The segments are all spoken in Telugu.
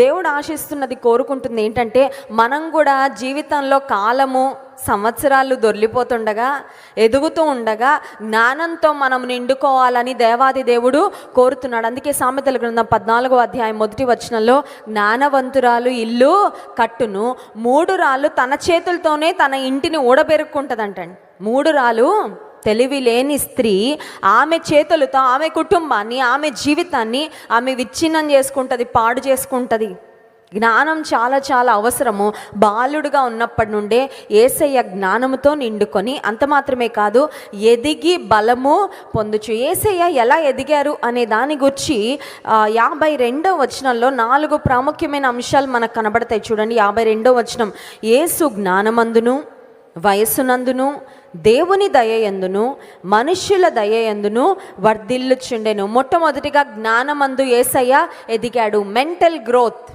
దేవుడు ఆశిస్తున్నది కోరుకుంటుంది ఏంటంటే మనం కూడా జీవితంలో కాలము సంవత్సరాలు దొర్లిపోతుండగా ఎదుగుతూ ఉండగా జ్ఞానంతో మనం నిండుకోవాలని దేవాది దేవుడు కోరుతున్నాడు. అందుకే సామెతల గ్రంథం పద్నాలుగో అధ్యాయం మొదటి వచనంలో జ్ఞానవంతురాలు ఇల్లు కట్టును మూడు రాళ్ళు తన చేతులతోనే తన ఇంటిని ఊడబెరుక్కుంటుందంటండి. మూడు రాళ్ళు తెలివి లేని స్త్రీ ఆమె చేతులతో ఆమె కుటుంబాన్ని ఆమె జీవితాన్ని ఆమె విచ్ఛిన్నం చేసుకుంటుంది పాడు చేసుకుంటుంది. జ్ఞానం చాలా చాలా అవసరము. బాలుడుగా ఉన్నప్పటి నుండే ఏసయ్య జ్ఞానముతో నిండుకొని అంత మాత్రమే కాదు ఎదిగి బలము పొందుచు. ఏసయ్య ఎలా ఎదిగారు అనే దాని గురించి యాభై రెండో వచనంలో నాలుగు ప్రాముఖ్యమైన అంశాలు మనకు కనబడతాయి చూడండి. యాభై రెండో వచనం ఏసు జ్ఞానమందును వయస్సునందును దేవుని దయయందును మనుష్యుల దయయందును వర్ధిల్లుచుండెను. మొట్టమొదటిగా జ్ఞానమందు ఏసయ్య ఎదిగాడు. మెంటల్ గ్రోత్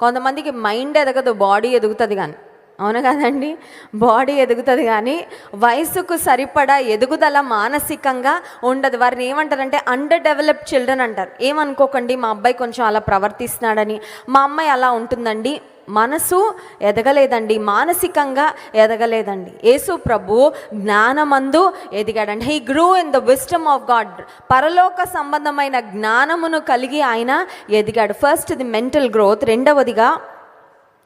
కొంతమందికి మైండ్ ఎదగదు బాడీ ఎదుగుతుంది కానీ అవును కదండి? బాడీ ఎదుగుతుంది కానీ వయసుకు సరిపడా ఎదుగుదల మానసికంగా ఉండదు. వారిని ఏమంటారంటే అండర్ డెవలప్ చిల్డ్రన్ అంటారు. ఏమనుకోకండి మా అబ్బాయి కొంచెం అలా ప్రవర్తిస్తున్నాడని. మా అమ్మాయి అలా ఉంటుందండి. మనసు ఎదగలేదండి మానసికంగా ఎదగలేదండి. యేసు ప్రభు జ్ఞానమందు ఎదిగాడండి. He grew in the wisdom of God పరలోక సంబంధమైన జ్ఞానమును కలిగి ఆయన ఎదిగాడు. ఫస్ట్ ది మెంటల్ గ్రోత్ రెండవదిగా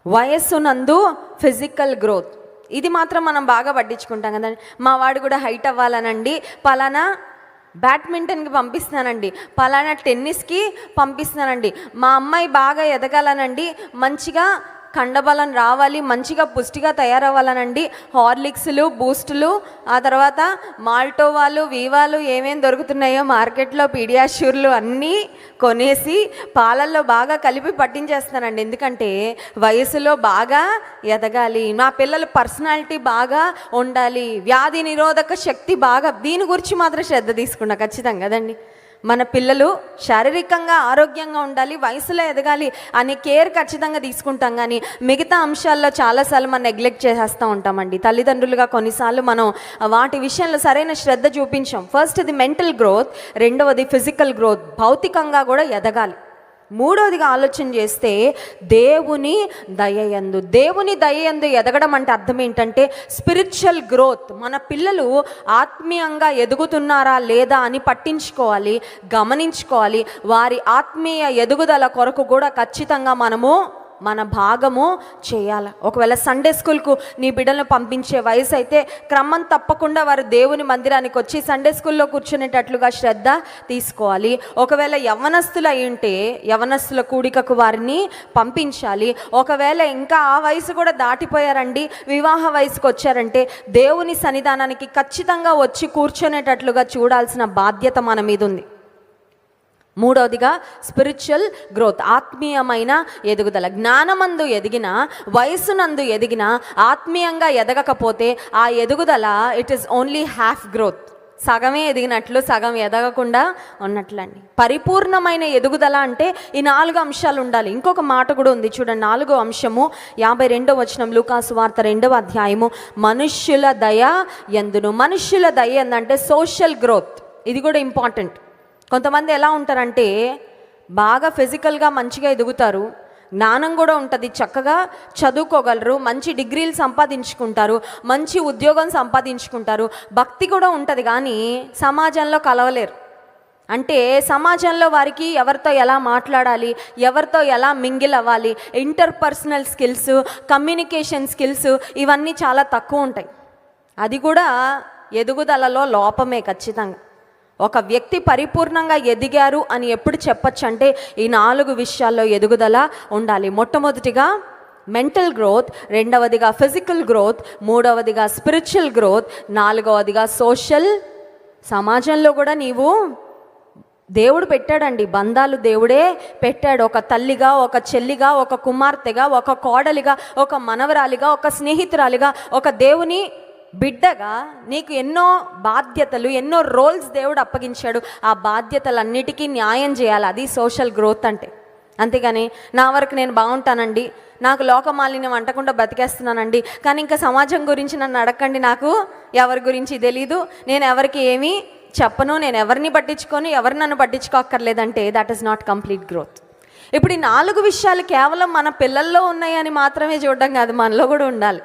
వయస్సునందు ఫిజికల్ గ్రోత్ ఇది మాత్రం మనం బాగా పట్టించుకుంటాం కదండి. మా వాడు కూడా హైట్ అవ్వాలనండి. పలానా బ్యాడ్మింటన్కి పంపిస్తున్నానండి. పలానా టెన్నిస్కి పంపిస్తున్నానండి. మా అమ్మాయి బాగా ఎదగాలనండి. మంచిగా కండబలం రావాలి మంచిగా పుష్టిగా తయారవ్వాలనండి. హార్లిక్స్లు బూస్టులు ఆ తర్వాత మాల్టోవాలు వీవాలు ఏమేం దొరుకుతున్నాయో మార్కెట్లో పీడియాష్యూర్లు అన్నీ కొనేసి పాలల్లో బాగా కలిపి పట్టించేస్తానండి. ఎందుకంటే వయసులో బాగా ఎదగాలి నా పిల్లల పర్సనాలిటీ బాగా ఉండాలి వ్యాధి నిరోధక శక్తి బాగా దీని గురించి మాత్రం శ్రద్ధ తీసుకున్నా ఖచ్చితంగా కదండి మన పిల్లలు శారీరకంగా ఆరోగ్యంగా ఉండాలి వయసులో ఎదగాలి అనే కేర్ ఖచ్చితంగా తీసుకుంటాం కానీ మిగతా అంశాల్లో చాలాసార్లు మనం నెగ్లెక్ట్ చేసేస్తూ ఉంటామండి. తల్లిదండ్రులుగా కొన్నిసార్లు మనం వాటి విషయంలో సరైన శ్రద్ధ చూపించాం. ఫస్ట్ ఇది మెంటల్ గ్రోత్ రెండవది ఫిజికల్ గ్రోత్. భౌతికంగా కూడా ఎదగాలి. మూడవదిగా ఆలోచన చేస్తే దేవుని దయయందు దేవుని దయయందు ఎదగడం అంటే అర్థం ఏంటంటే స్పిరిచువల్ గ్రోత్ మన పిల్లలు ఆత్మీయంగా ఎదుగుతున్నారా లేదా అని పట్టించుకోవాలి గమనించుకోవాలి. వారి ఆత్మీయ ఎదుగుదల కొరకు కూడా ఖచ్చితంగా మనము మన భాగము చేయాలి. ఒకవేళ సండే స్కూల్కు నీ బిడ్డలను పంపించే వయసు అయితే క్రమం తప్పకుండా వారు దేవుని మందిరానికి వచ్చి సండే స్కూల్లో కూర్చునేటట్లుగా శ్రద్ధ తీసుకోవాలి. ఒకవేళ యవనస్తులు అయింటే యవనస్తుల కూడికకు వారిని పంపించాలి. ఒకవేళ ఇంకా ఆ వయసు కూడా దాటిపోయారండి వివాహ వయసుకు వచ్చారంటే దేవుని సన్నిధానానికి ఖచ్చితంగా వచ్చి కూర్చునేటట్లుగా చూడాల్సిన బాధ్యత మన మీద ఉంది. మూడవదిగా స్పిరిచువల్ గ్రోత్ ఆత్మీయమైన ఎదుగుదల. జ్ఞానమందు ఎదిగిన వయసునందు ఎదిగిన ఆత్మీయంగా ఎదగకపోతే ఆ ఎదుగుదల it is only half growth సగమే ఎదిగినట్లు సగం ఎదగకుండా ఉన్నట్లండి. పరిపూర్ణమైన ఎదుగుదల అంటే ఈ నాలుగు అంశాలు ఉండాలి. ఇంకొక మాట కూడా ఉంది చూడండి నాలుగో అంశము యాభై రెండో వచనం లూకాసు వార్త రెండవ అధ్యాయము. మనుష్యుల దయ ఎందును? మనుష్యుల దయ ఎందంటే సోషల్ గ్రోత్ ఇది కూడా ఇంపార్టెంట్ కొంతమంది ఎలా ఉంటారంటే బాగా ఫిజికల్గా మంచిగా ఎదుగుతారు జ్ఞానం కూడా ఉంటుంది చక్కగా చదువుకోగలరు మంచి డిగ్రీలు సంపాదించుకుంటారు మంచి ఉద్యోగం సంపాదించుకుంటారు భక్తి కూడా ఉంటుంది కానీ సమాజంలో కలవలేరు. అంటే సమాజంలో వారికి ఎవరితో ఎలా మాట్లాడాలి ఎవరితో ఎలా మింగిల్ అవ్వాలి ఇంటర్పర్సనల్ స్కిల్స్ కమ్యూనికేషన్ స్కిల్స్ ఇవన్నీ చాలా తక్కువ ఉంటాయి. అది కూడా ఎదుగుదలలో లోపమే ఖచ్చితంగా. ఒక వ్యక్తి పరిపూర్ణంగా ఎదిగారు అని ఎప్పుడు చెప్పచ్చు అంటే ఈ నాలుగు విషయాల్లో ఎదుగుదల ఉండాలి. మొట్టమొదటిగా మెంటల్ గ్రోత్ రెండవదిగా ఫిజికల్ గ్రోత్ మూడవదిగా స్పిరిచువల్ గ్రోత్ నాలుగవదిగా సోషల్. సమాజంలో కూడా నీవు దేవుడు పెట్టాడండి. బంధాలు దేవుడే పెట్టాడు. ఒక తల్లిగా ఒక చెల్లిగా ఒక కుమార్తెగా ఒక కోడలిగా ఒక మనవరాలిగా ఒక స్నేహితురాలిగా ఒక దేవుని బిడ్డగా నీకు ఎన్నో బాధ్యతలు ఎన్నో రోల్స్ దేవుడు అప్పగించాడు. ఆ బాధ్యతలన్నిటికీ న్యాయం చేయాలి. అది సోషల్ గ్రోత్ అంటే. అంతేగాని నా వరకు నేను బాగుంటానండి. నాకు లోకమాలిన్యం అంటకుండా బతికేస్తున్నానండి. కానీ ఇంకా సమాజం గురించి నన్ను అడగండి. నాకు ఎవరి గురించి తెలీదు. నేను ఎవరికి ఏమీ చెప్పను. నేను ఎవరిని పట్టించుకొని ఎవరు నన్ను పట్టించుకోక్కర్లేదంటే that is not complete growth ఇప్పుడు ఈ నాలుగు విషయాలు కేవలం మన పిల్లల్లో ఉన్నాయని మాత్రమే చూడడం కాదు మనలో కూడా ఉండాలి.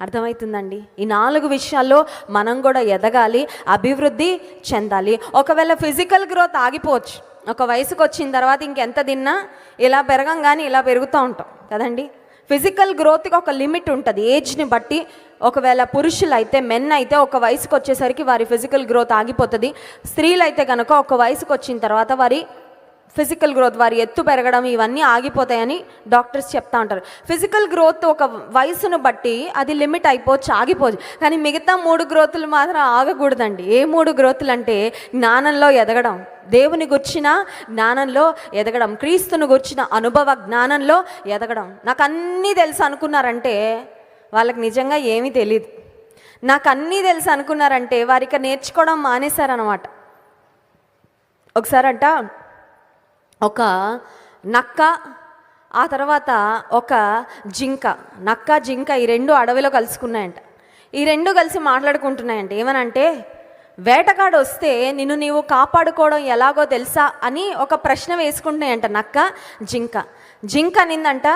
అర్థమవుతుందండి? ఈ నాలుగు విషయాల్లో మనం కూడా ఎదగాలి అభివృద్ధి చెందాలి. ఒకవేళ ఫిజికల్ గ్రోత్ ఆగిపోవచ్చు ఒక వయసుకు వచ్చిన తర్వాత ఇంకెంత తిన్నా ఇలా పెరగంగానే ఇలా పెరుగుతూ ఉంటాం కదండి? ఫిజికల్ గ్రోత్కి ఒక లిమిట్ ఉంటుంది ఏజ్ని బట్టి. ఒకవేళ పురుషులు అయితే మెన్ అయితే ఒక వయసుకు వచ్చేసరికి వారి ఫిజికల్ గ్రోత్ ఆగిపోతుంది. స్త్రీలు అయితే కనుక ఒక వయసుకు వచ్చిన తర్వాత వారి ఫిజికల్ గ్రోత్ వారి ఎత్తు పెరగడం ఇవన్నీ ఆగిపోతాయని డాక్టర్స్ చెప్తా ఉంటారు. ఫిజికల్ గ్రోత్ ఒక వయసును బట్టి అది లిమిట్ అయిపోవచ్చు ఆగిపోవచ్చు. కానీ మిగతా మూడు గ్రోతులు మాత్రం ఆగకూడదండి. ఏ మూడు గ్రోతులు అంటే జ్ఞానంలో ఎదగడం దేవుని గుర్చిన జ్ఞానంలో ఎదగడం క్రీస్తును గుర్చిన అనుభవ జ్ఞానంలో ఎదగడం. నాకు అన్నీ తెలుసు అనుకున్నారంటే వాళ్ళకి నిజంగా ఏమీ తెలియదు నాకు అన్నీ తెలుసు అనుకున్నారంటే వారికి నేర్చుకోవడం మానేశారనమాట ఒకసారి అంట ఒక నక్క ఆ తర్వాత ఒక జింక. నక్క జింక ఈ రెండు అడవిలో కలుసుకున్నాయంట. ఈ రెండు కలిసి మాట్లాడుకుంటున్నాయంట. ఏమనంటే వేటగాడు వస్తే నిన్ను నీవు కాపాడుకోవడం ఎలాగో తెలుసా? అని ఒక ప్రశ్న వేసుకుంటున్నాయంట నక్క జింక. జింక నిందంట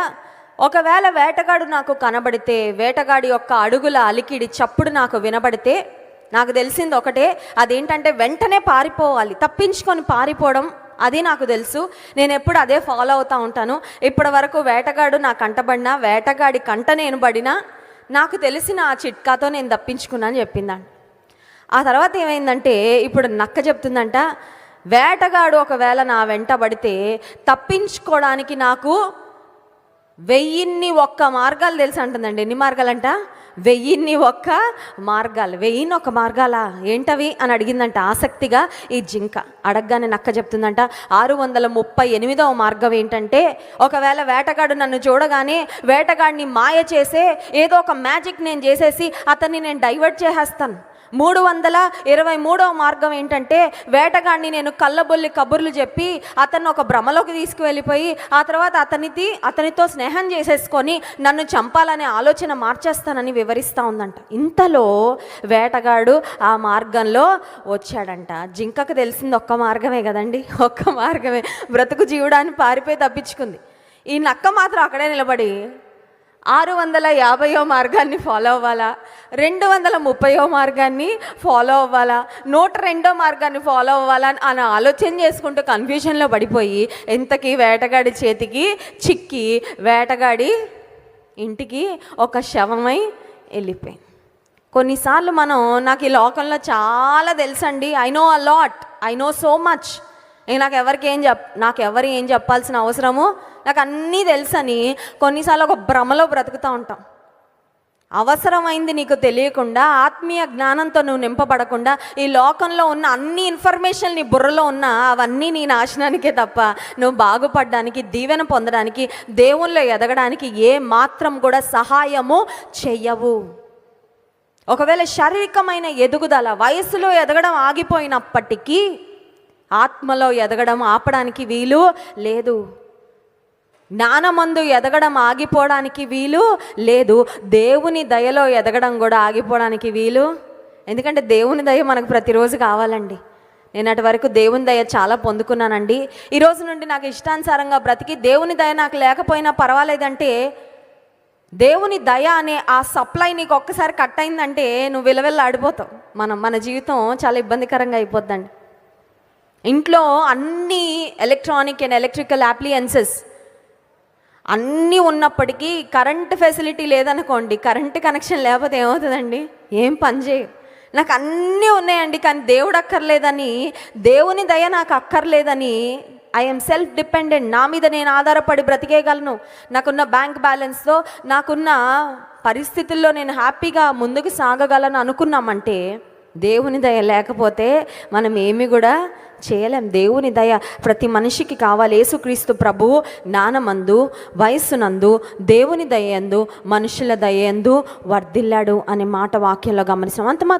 ఒకవేళ వేటగాడు నాకు కనబడితే వేటగాడి యొక్క అడుగుల అలికిడి చప్పుడు నాకు వినబడితే నాకు తెలిసింది ఒకటే అదేంటంటే వెంటనే పారిపోవాలి. తప్పించుకొని పారిపోవడం అది నాకు తెలుసు. నేను ఎప్పుడు అదే ఫాలో అవుతూ ఉంటాను. ఇప్పటి వరకు వేటగాడు నా కంటబడినా వేటగాడి కంట నేను పడినా నాకు తెలిసిన ఆ చిట్కాతో నేను తప్పించుకున్నాను అని చెప్పిందంట. ఆ తర్వాత ఏమైందంటే ఇప్పుడు నక్క చెప్తుందంట వేటగాడు ఒకవేళ నా వెంట పడితే తప్పించుకోవడానికి నాకు వెయ్యిన్ని ఒక్క మార్గాలు తెలుసు అంటుందండి. ఎన్ని మార్గాలంట? వెయ్యిన్ని ఒక్క మార్గాలు. వెయ్యిన్ని ఒక మార్గాలా? ఏంటవి? అని అడిగిందంట ఆసక్తిగా ఈ జింక. అడగగానే నక్క చెప్తుందంట ఆరు వందల ముప్పై ఎనిమిదవ మార్గం ఏంటంటే ఒకవేళ వేటగాడు నన్ను చూడగానే వేటగాడిని మాయ చేసే ఏదో ఒక మ్యాజిక్ నేను చేసేసి అతన్ని నేను డైవర్ట్ చేసేస్తాను. మూడు వందల ఇరవై మూడవ మార్గం ఏంటంటే వేటగాడిని నేను కళ్ళబొల్లి కబుర్లు చెప్పి అతన్ని ఒక భ్రమలోకి తీసుకువెళ్ళిపోయి ఆ తర్వాత అతనిది అతనితో స్నేహం చేసేసుకొని నన్ను చంపాలనే ఆలోచన మార్చేస్తానని వివరిస్తూ ఉందంట. ఇంతలో వేటగాడు ఆ మార్గంలో వచ్చాడంట. జింకకు తెలిసింది ఒక్క మార్గమే కదండి? ఒక్క మార్గమే. బ్రతుకు జీవుడాన్ని పారిపోయి తప్పించుకుంది. ఈ నక్క మాత్రం అక్కడే నిలబడి ఆరు వందల యాభైయో మార్గాన్ని ఫాలో అవ్వాలా? రెండు వందల ముప్పయో మార్గాన్ని ఫాలో అవ్వాలా? నూట రెండో మార్గాన్ని ఫాలో అవ్వాలా అని ఆలోచన చేసుకుంటూ కన్ఫ్యూజన్లో పడిపోయి ఎంతకి వేటగాడి చేతికి చిక్కి వేటగాడి ఇంటికి ఒక శవమై వెళ్ళిపోయింది కొన్నిసార్లు మనం నాకు ఈ లోకంలో చాలా తెలుసండి. I know a lot I know so much నాకు ఎవరికి ఏం చెప్ నాకు ఎవరు ఏం చెప్పాల్సిన అవసరము నాకు అన్నీ తెలుసని కొన్నిసార్లు ఒక భ్రమలో బ్రతుకుతూ ఉంటాం. అవసరమైంది నీకు తెలియకుండా ఆత్మీయ జ్ఞానంతో నువ్వు నింపబడకుండా ఈ లోకంలో ఉన్న అన్ని ఇన్ఫర్మేషన్ నీ బుర్రలో ఉన్న అవన్నీ నీ నాశనానికే తప్ప నువ్వు బాగుపడడానికి దీవెన పొందడానికి దేవుల్లో ఎదగడానికి ఏ మాత్రం కూడా సహాయము చెయ్యవు. ఒకవేళ శారీరకమైన ఎదుగుదల వయసులో ఎదగడం ఆగిపోయినప్పటికీ ఆత్మలో ఎదగడం ఆపడానికి వీలు లేదు. జ్ఞానమందు ఎదగడం ఆగిపోవడానికి వీలు లేదు. దేవుని దయలో ఎదగడం కూడా ఆగిపోవడానికి వీలు. ఎందుకంటే దేవుని దయ మనకు ప్రతిరోజు కావాలండి. నేను అటు వరకు దేవుని దయ చాలా పొందుకున్నానండి. ఈ రోజు నుండి నాకు ఇష్టానుసారంగా బ్రతికి దేవుని దయ నాకు లేకపోయినా పర్వాలేదంటే దేవుని దయ అనే ఆ సప్లై నీకు ఒక్కసారి కట్ అయిందంటే నువ్వు విలవెల్ల ఆడిపోతావు. మనం మన జీవితం చాలా ఇబ్బందికరంగా అయిపోద్దండి. ఇంట్లో అన్ని ఎలక్ట్రానిక్ అండ్ ఎలక్ట్రికల్ అప్లియన్సెస్ అన్నీ ఉన్నప్పటికీ కరెంట్ ఫెసిలిటీ లేదనుకోండి కరెంట్ కనెక్షన్ లేకపోతే ఏమవుతుందండి? ఏం పని చేయ. నాకు అన్నీ ఉన్నాయండి కానీ దేవుడు అక్కర్లేదని దేవుని దయ నాకు అక్కర్లేదని ఐఎమ్ సెల్ఫ్ డిపెండెంట్ నా మీద నేను ఆధారపడి బ్రతికేయగలను. నాకున్న బ్యాంక్ బ్యాలెన్స్తో నాకున్న పరిస్థితుల్లో నేను హ్యాపీగా ముందుకు సాగగలను అనుకున్నామంటే దేవుని దయ లేకపోతే మనం ఏమి కూడా చేయలేం. దేవుని దయ ప్రతి మనిషికి కావాలి. యేసుక్రీస్తు ప్రభువు జ్ఞానమందు వయస్సునందు దేవుని దయందు మనుషుల దయందు వర్ధిల్లాడు అనే మాట వాక్యంలో గమనిస్తాం అంత